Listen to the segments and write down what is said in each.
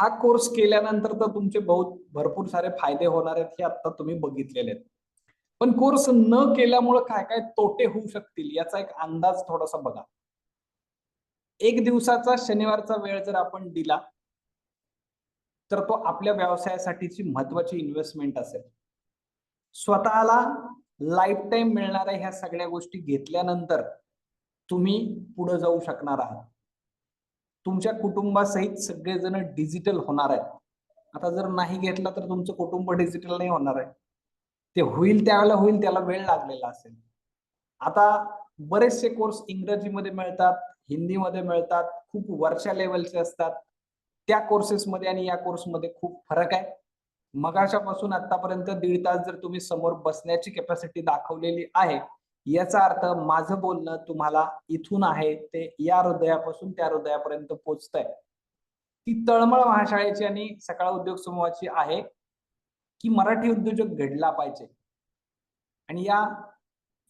हा कोर्स केल्यानंतर तर तुमचे बहुत भरपूर सारे फायदे होणार आहेत हे आता तुम्ही बघितलेले आहेत. पण कोर्स न केल्यामुळे काय काय तोटे होऊ शकतील याचा एक अंदाज थोडासा बघा. एक दिवसाचा शनिवारचा वेळ जर आपण दिला तर तो आपल्या व्यवसायासाठीची महत्वाची इन्व्हेस्टमेंट असेल. स्वतःला लाईफ टाईम मिळणाऱ्या ह्या सगळ्या गोष्टी घेतल्यानंतर तुम्ही पुढे जाऊ शकणार आहात. तुमच्या कुटुंबासहित सगळेजण डिजिटल होणार आहेत. आता जर नाही घेतला तर तुमचं कुटुंब डिजिटल नाही होणार आहे. ते होईल त्यावेळेला होईल त्याला वेळ लागलेला असेल. आता बरेचसे कोर्स इंग्रजीमध्ये मिळतात हिंदीमध्ये मिळतात खूप वरच्या लेवलचे असतात. त्या कोर्सेसमध्ये आणि या कोर्समध्ये खूप फरक आहे. मगाशापासून आतापर्यंत दीड तास जर तुम्ही समोर बसण्याची कॅपॅसिटी दाखवलेली आहे याचा अर्थ माझं बोलणं तुम्हाला इथून आहे ते या हृदयापासून त्या हृदयापर्यंत पोचतंय. ती तळमळ महाशाळेची आणि सकाळ उद्योग समूहाची आहे की मराठी उद्योजक घडला पाहिजे. आणि या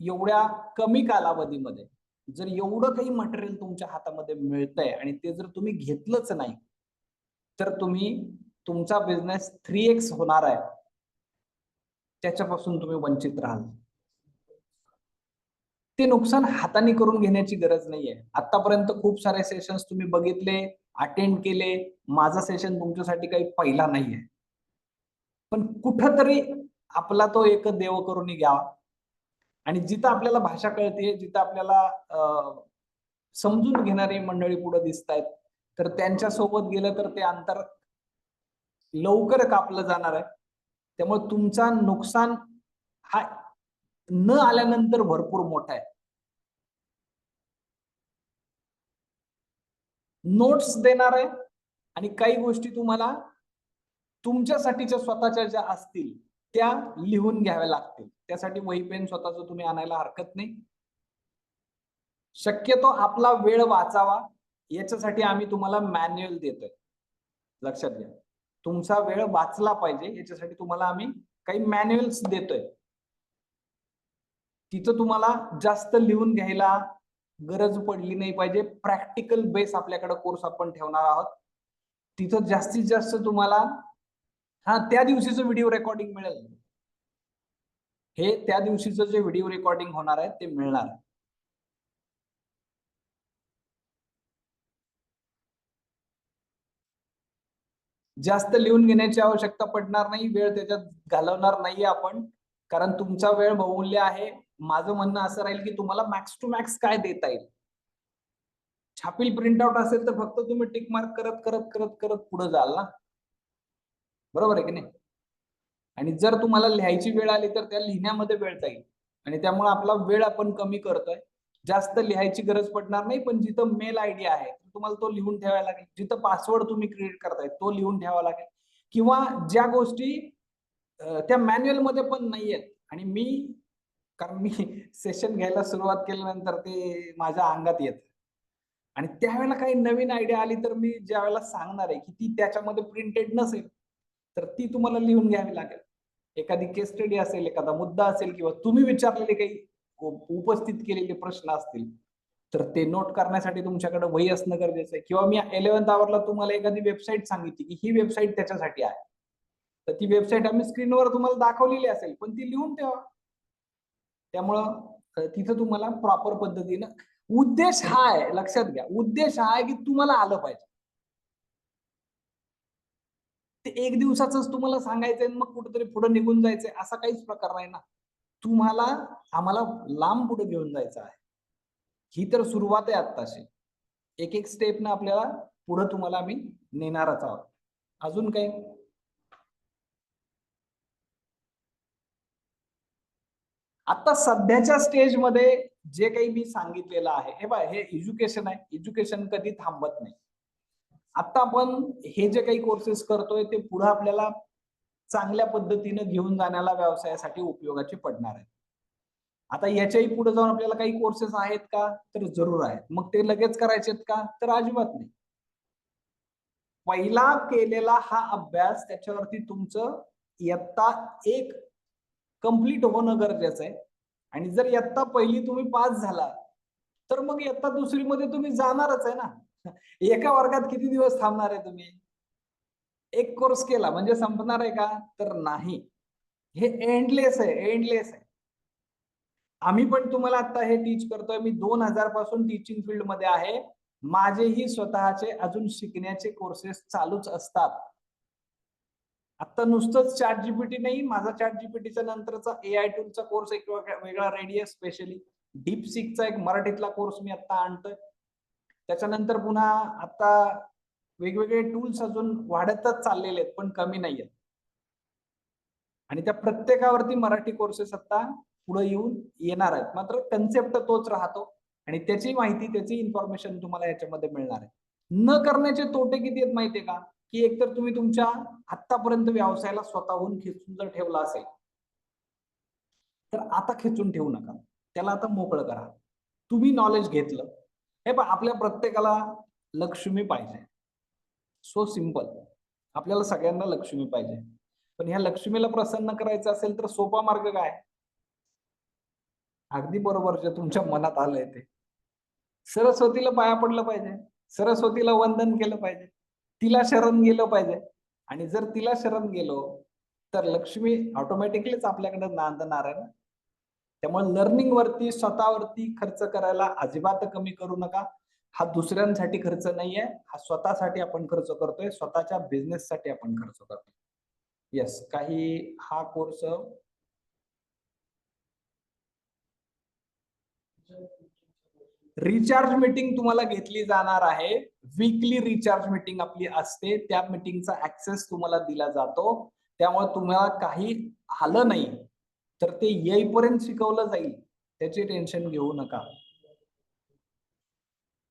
एवढ्या कमी कालावधीमध्ये जर एवढं काही मटेरियल तुमच्या हातामध्ये मिळतंय आणि ते जर तुम्ही घेतलंच नाही तर तुम्ही तुमचा बिझनेस थ्री एक्स होणार आहे. त्याच्यापासून तुम्ही वंचित राहाल. ते नुकसान हाताने करून घेण्याची गरज नाहीये. आतापर्यंत खूप सारे सेशन्स तुम्ही बघितले अटेंड केले माझा सेशन तुमच्यासाठी काही पहिला नाहीये. पण कुठंतरी आपला तो एक देव करून घ्यावा आणि जिथं आपल्याला भाषा कळते जिथं आपल्याला समजून घेणारी मंडळी पुढे दिसत आहेत तर त्यांच्यासोबत गेलं तर ते अंतर लवकर कापलं जाणार आहे. त्यामुळे तुमचा नुकसान हा न आल्यानंतर भरपूर मोठा आहे. नोट्स देणार आहे आणि काही गोष्टी तुम्हाला तुमच्यासाठीच्या स्वतःच्या ज्या असतील त्या लिहून घ्याव्या लागतील. त्यासाठी वही पेन स्वतःच तुम्ही आणायला हरकत नाही. शक्यतो आपला वेळ वाचावा याच्यासाठी आम्ही तुम्हाला मॅन्युअल देतोय. लक्षात घ्या. तुमचा वेळ वाचला पाहिजे याच्यासाठी तुम्हाला आम्ही काही मॅन्युअल्स देतोय. तिथं तुम्हाला जास्त लिहून घ्यायला गरज पडली नाही पाहिजे. प्रॅक्टिकल बेस आपल्याकडे कोर्स आपण ठेवणार आहोत. तिथं जास्तीत जास्त तुम्हाला हा त्या दिवशीचं व्हिडिओ रेकॉर्डिंग मिळेल. हे त्या दिवशीचं जे व्हिडिओ रेकॉर्डिंग होणार आहे ते मिळणार. आहे जास्त लिहून घेण्याची आवश्यकता पडणार नाही वेळ त्याच्यात घालवणार नाहीये आपण. कारण तुमचा वेळ बहुमूल्य आहे. माझं म्हणणं असं राहील की तुम्हाला मॅक्स टू मॅक्स काय देता येईल? छापील प्रिंटआउट असेल तर फक्त तुम्ही टिक मार्क करत करत करत करत पुढे जाल ना? बरोबर आहे की नाही? आणि जर तुम्हाला लिहायची वेळ आली तर त्या लिहिण्यामध्ये वेळ जाईल. आणि त्यामुळे आपला वेळ आपण कमी करतोय. जास्त लिहायची गरज पडणार नाही पण जिथं मेल आयडी आहे तुम्हाला तो लिहून ठेवायला लागेल. जिथं पासवर्ड तुम्ही क्रिएट करताय तो लिहून ठेवावा लागेल. किंवा ज्या गोष्टी त्या मॅन्युअलमध्ये पण नाहीयेत. आणि मी कारण मी सेशन घ्यायला सुरुवात केल्यानंतर ते माझ्या अंगात येत. आणि त्यावेळेला काही नवीन आयडिया आली तर मी ज्या वेळेला सांगणार आहे की ती त्याच्यामध्ये प्रिंटेड नसेल तर ती तुम्हाला लिहून घ्यावी लागेल. एखादी केस स्टडी असेल एखादा मुद्दा असेल किंवा तुम्ही विचारलेले काही उपस्थित केलेले प्रश्न असतील तर ते नोट करण्यासाठी तुमच्याकडे वही असणं गरजेचं आहे. किंवा मी इलेव्हन्थ आवरला तुम्हाला एखादी वेबसाईट सांगितली की ही वेबसाईट त्याच्यासाठी आहे. तर ती वेबसाईट आम्ही स्क्रीनवर तुम्हाला दाखवलेली असेल पण ती लिहून ठेवा. त्यामुळं तिथं तुम्हाला प्रॉपर पद्धतीनं उद्देश हा आहे लक्षात घ्या. उद्देश हा आहे की तुम्हाला आलं पाहिजे. ते एक दिवसाच तुम्हाला सांगायचंय मग कुठेतरी पुढे निघून जायचंय असा काहीच प्रकार नाही ना. तुम्हाला आम्हाला लांब पुढे घेऊन जायचं आहे. ही तर सुरुवात आहे आत्ताशी. एक एक स्टेप ना आपल्याला पुढे तुम्हाला आम्ही नेणारच आहोत. अजून काही? आता सध्याच्या स्टेजमध्ये जे काही मी सांगितलेलं आहे हे बघ हे एज्युकेशन आहे. एज्युकेशन कधी थांबत नाही. आता आपण हे जे काही कोर्सेस करतोय ते पुढे आपल्याला चांगल्या पद्धतीनं घेऊन जाण्याला व्यवसायासाठी उपयोगाचे पडणार आहेत. आता याच्याही पुढे जाऊन आपल्याला काही कोर्सेस आहेत का? तर जरूर आहेत. मग ते लगेच करायचे का? तर अजिबात नाही. पहिला केलेला हा अभ्यास त्याच्यावरती तुमचं इयत्ता एक कंप्लीट होणं गरजेचं आहे. आणि जर इयत्ता पहिली तुम्ही पास झाला तर मग इयत्ता दुसरी मध्ये तुम्ही जाणारच आहे ना. एका वर्गात किती दिवस थांबणार आहे तुम्ही? एक कोर्स केला म्हणजे संपणार आहे का? तर नाही. हे एंडलेस आहे एंडलेस आहे. आम्ही पण तुम्हाला आता हे टीच करतोय. मी दोन हजारपासून टीचिंग फील्डमध्ये आहे. माझेही स्वतःचे अजून शिकण्याचे कोर्सेस चालूच असतात. आता नुसतंच चॅट जीपीटी नाही माझा चॅट जीपीटीचा नंतरचा ए आय टूलचा कोर्स एक वेगळा वेगळा रेडी आहे स्पेशली डीप सिकचा एक मराठीतला कोर्स मी आता आणतोय. त्याच्यानंतर पुन्हा आता वेगवेगळे टूल्स अजून वाढतच चाललेले आहेत पण कमी नाही आहेत. आणि त्या प्रत्येकावरती मराठी कोर्सेस आता पुढे येऊन येणार आहेत. मात्र कन्सेप्ट तोच राहतो आणि त्याची माहिती त्याची इन्फॉर्मेशन तुम्हाला याच्यामध्ये मिळणार आहे. न करण्याचे तोटे किती आहेत माहितीये का? की एकतर तुम्ही तुमच्या आतापर्यंत व्यवसायाला स्वतःहून खेचून जर ठेवला असेल तर आता खेचून ठेवू नका. त्याला आता मोकळं करा. तुम्ही नॉलेज घेतलं. हे पण आपल्या प्रत्येकाला लक्ष्मी पाहिजे. सो सिंपल आपल्याला सगळ्यांना लक्ष्मी पाहिजे. पण ह्या लक्ष्मीला प्रसन्न करायचं असेल तर सोपा मार्ग काय? अगदी बरोबर जे तुमच्या मनात आलंय ते. सरस्वतीला पाया पडलं पाहिजे. सरस्वतीला वंदन केलं पाहिजे. तिला शरण गेलं पाहिजे. आणि जर तिला शरण गेलो तर लक्ष्मी ऑटोमॅटिकलीच आपल्याकडे नांदणार आहे ना? त्यामुळे लर्निंग वरती स्वतःवरती खर्च करायला अजिबात कमी करू नका. हा दुसऱ्यांसाठी खर्च नाहीये. हा स्वतःसाठी आपण खर्च करतोय. स्वतःच्या बिझनेस साठी आपण खर्च करतोय. येस काही हा कोर्स रिचार्ज मीटिंग तुम्हाला घेतली जाणार आहे. वीकली रिचार्ज मीटिंग आपली असते. त्या मीटिंगचा ऍक्सेस तुम्हाला दिला जातो. त्यामुळे तुम्हाला काही आलं नाही तर ते येईपर्यंत शिकवलं जाईल. त्याचे टेन्शन घेऊ नका.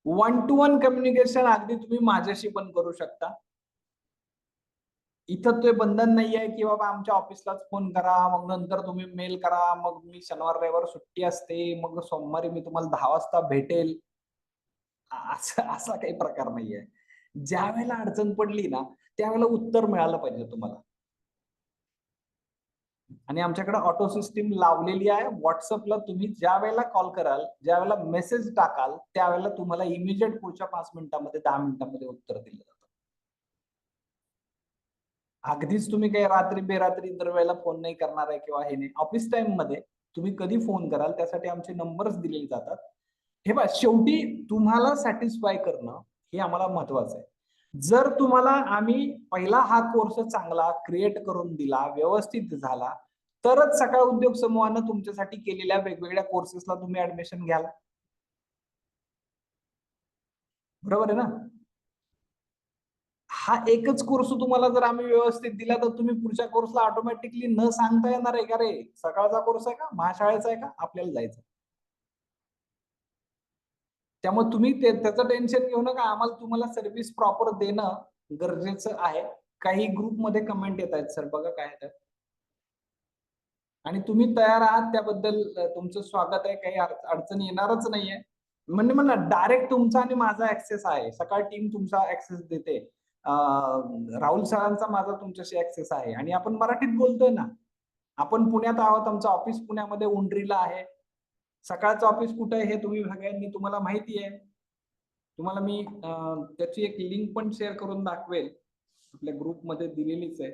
वन टू वन कम्युनिकेशन अगदी तुम्ही माझ्याशी पण करू शकता. इथं ते बंधन नाही आहे की बाबा आमच्या ऑफिसलाच फोन करा मग नंतर तुम्ही मेल करा मग मी शनिवार रविवार सुट्टी असते मग सोमवारी मी तुम्हाला दहा वाजता भेटेल. असं असा काही प्रकार नाहीये. ज्या वेळेला अडचण पडली ना त्यावेळेला उत्तर मिळालं पाहिजे तुम्हाला. आणि आमच्याकडे ऑटो सिस्टीम लावलेली आहे. व्हॉट्सअपला तुम्ही ज्या वेळेला कॉल कराल ज्या वेळेला मेसेज टाकाल त्यावेळेला तुम्हाला इमिजिएट पुढच्या पाच मिनिटांमध्ये दहा मिनिटांमध्ये उत्तर दिलं जातं. अगदीच तुम्ही काही रात्री बेरात्री इतर वेळेला फोन नाही करणार आहे किंवा हे नाही. ऑफिस टाइममध्ये तुम्ही कधी फोन कराल त्यासाठी आमचे नंबर्स दिलेले जातात. हे बा शेवटी तुम्हाला सॅटिस्फाय करणं हे आम्हाला महत्वाचं आहे. जर तुम्हाला आम्ही पहिला हा कोर्स चांगला क्रिएट करून दिला व्यवस्थित झाला तरच सकाळ उद्योग समूहानं तुमच्यासाठी केलेल्या वेगवेगळ्या कोर्सेसला तुम्ही ऍडमिशन घ्याल. बरोबर आहे ना? हा एकच कोर्स तुम्हाला जर आम्ही व्यवस्थित दिला तर तुम्ही पुढच्या कोर्सला ऑटोमॅटिकली न सांगता येणार आहे का रे? सकाळचा कोर्स आहे का? महाशाळेचा आहे का? आपल्याला जायचं. त्यामुळे तुम्ही त्याचं टेन्शन घेऊ नका. आम्हाला तुम्हाला सर्व्हिस प्रॉपर देणं गरजेचं आहे. काही ग्रुपमध्ये कमेंट येत आहेत सर बघा काय तर आणि तुम्ही तयार आहात त्याबद्दल तुमचं स्वागत आहे. काही अडचण येणारच नाहीये. म्हणजे म्हणा डायरेक्ट तुमचा आणि माझा ऍक्सेस आहे. सकाळ टीम तुमचा ऍक्सेस देते. राहुल सरांचा माझा तुमच्याशी ऍक्सेस आहे. आणि आपण मराठीत बोलतोय ना आपण पुण्यात आहोत आमचं ऑफिस पुण्यामध्ये उंड्रीला आहे. सकाळचं ऑफिस कुठं आहे हे तुम्ही सगळ्यांनी तुम्हाला माहिती आहे. तुम्हाला मी त्याची एक लिंक पण शेअर करून दाखवेल. आपल्या ग्रुपमध्ये दिलेलीच आहे.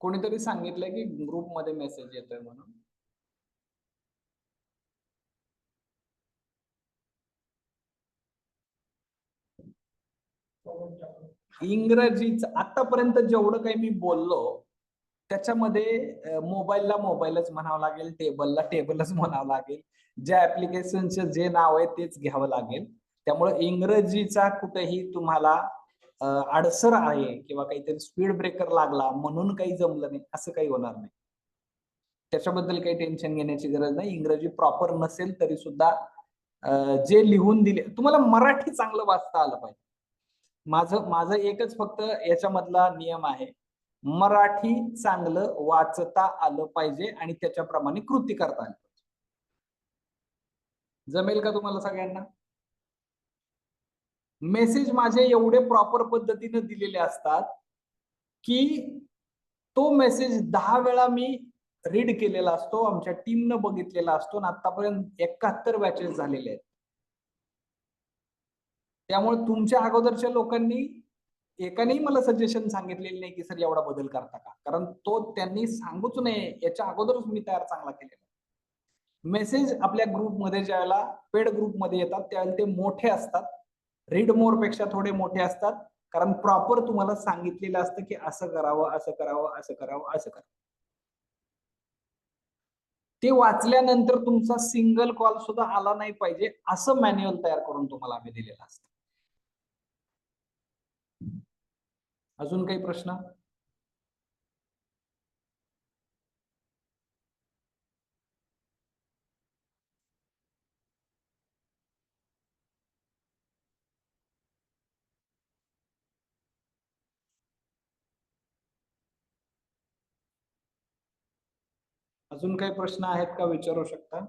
कोणीतरी सांगितलंय की ग्रुपमध्ये मेसेज येतोय म्हणून? इंग्रजीच आतापर्यंत जेवढं काही मी बोललो त्याच्यामध्ये मोबाईलला मोबाईलच म्हणावं लागेल टेबलला टेबलच म्हणावं लागेल. ज्या ऍप्लिकेशनचं जे नाव आहे तेच घ्यावं लागेल. त्यामुळे इंग्रजीचा कुठेही तुम्हाला अडसर आहे किंवा काहीतरी स्पीड ब्रेकर लागला म्हणून काही जमलं नाही असं काही होणार नाही. त्याच्याबद्दल काही टेन्शन घेण्याची गरज नाही. इंग्रजी प्रॉपर नसेल तरी सुद्धा जे लिहून दिले तुम्हाला मराठी चांगलं वाचता आलं पाहिजे. माझं माझं एकच फक्त याच्यामधला नियम आहे मराठी चांगलं वाचता आलं पाहिजे आणि त्याच्याप्रमाणे कृती करता आली पाहिजे. जमेल का तुम्हाला सगळ्यांना? मेसेज माझे एवढे प्रॉपर पद्धतीने दिलेले असतात की तो मेसेज दहा वेळा मी रीड केलेला असतो आमच्या टीमनं बघितलेला असतो आणि आतापर्यंत एकाहत्तर बॅचेस झालेले आहेत. त्यामुळे तुमच्या अगोदरच्या लोकांनी एकानेही मला सजेशन सांगितलेलं नाही की सर एवढा बदल करता का? कारण तो त्यांनी सांगूच नये याच्या अगोदरच मी तयार चांगला केलेला मेसेज आपल्या ग्रुपमध्ये ज्यावेळेला पेड ग्रुपमध्ये येतात त्यावेळेला ते मोठे असतात. रीड मोरपेक्षा थोडे मोठे असतात. कारण प्रॉपर तुम्हाला सांगितलेलं असतं की असं करावं असं करावं असं करावं असं करावं. ते वाचल्यानंतर तुमचा सिंगल कॉल सुद्धा आला नाही पाहिजे असं मॅन्युअल तयार करून तुम्हाला आम्ही दिलेलं असतं. अजून काही प्रश्न? अजून काही प्रश्न आहेत का विचारू शकता?